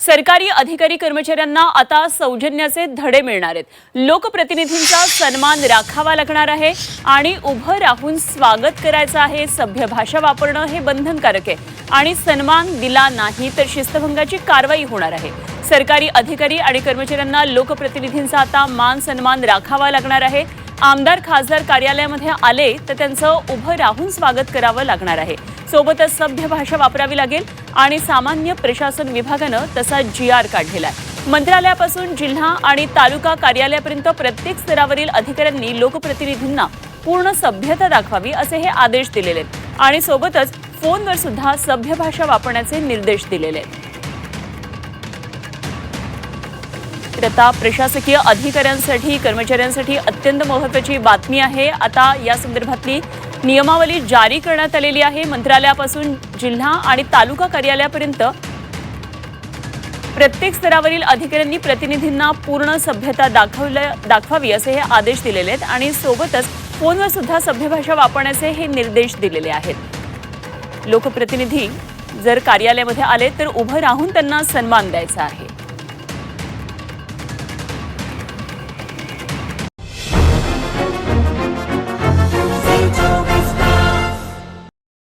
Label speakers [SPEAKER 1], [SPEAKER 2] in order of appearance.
[SPEAKER 1] सरकारी अधिकारी कर्मचाऱ्यांना आता सौजन्याचे धडे मिळणार आहेत. लोकप्रतिनिधींचा सन्मान राखावा लागणार आहे आणि उभं राहून स्वागत करायचं आहे. सभ्य भाषा वापरणं हे बंधनकारक आहे. आणि सन्मान दिला नाही तर शिस्तभंगाची कारवाई होणार आहे. सरकारी अधिकारी आणि कर्मचाऱ्यांना लोकप्रतिनिधींचा आता मान सन्मान राखावा लागणार आहे. आमदार खासदार कार्यालयामध्ये आले तर त्यांचं उभं राहून स्वागत करावं लागणार आहे. सोबतच सभ्य भाषा वापरावी लागेल. आणि सामान्य प्रशासन विभागानं तसा जी आर काढलेला आहे मंत्रालयापासून जिल्हा आणि तालुका कार्यालयापर्यंत प्रत्येक स्तरावरील अधिकाऱ्यांनी लोकप्रतिनिधींना पूर्ण सभ्यता दाखवावी असे हे आदेश दिलेले आहेत. आणि सोबतच फोनवर सुद्धा सभ्य भाषा वापरण्याचे निर्देश दिलेले आहेत. आता प्रशासकीय अधिकाऱ्यांसाठी कर्मचाऱ्यांसाठी अत्यंत महत्वाची बातमी आहे. आता या संदर्भातली नियमावली जारी करण्यात आलेली आहे. मंत्रालयापासून जिल्हा आणि तालुका कार्यालयापर्यंत प्रत्येक स्तरावरील अधिकाऱ्यांनी प्रतिनिधींना पूर्ण सभ्यता दाखवल्या दाखवावी असे हे आदेश दिलेले आहेत आणि सोबतच फोनवर सुद्धा सभ्य भाषा वापरण्याचे हे निर्देश दिलेले आहेत. लोकप्रतिनिधी जर कार्यालयामध्ये आले तर उभं राहून त्यांना सन्मान द्यायचा आहे.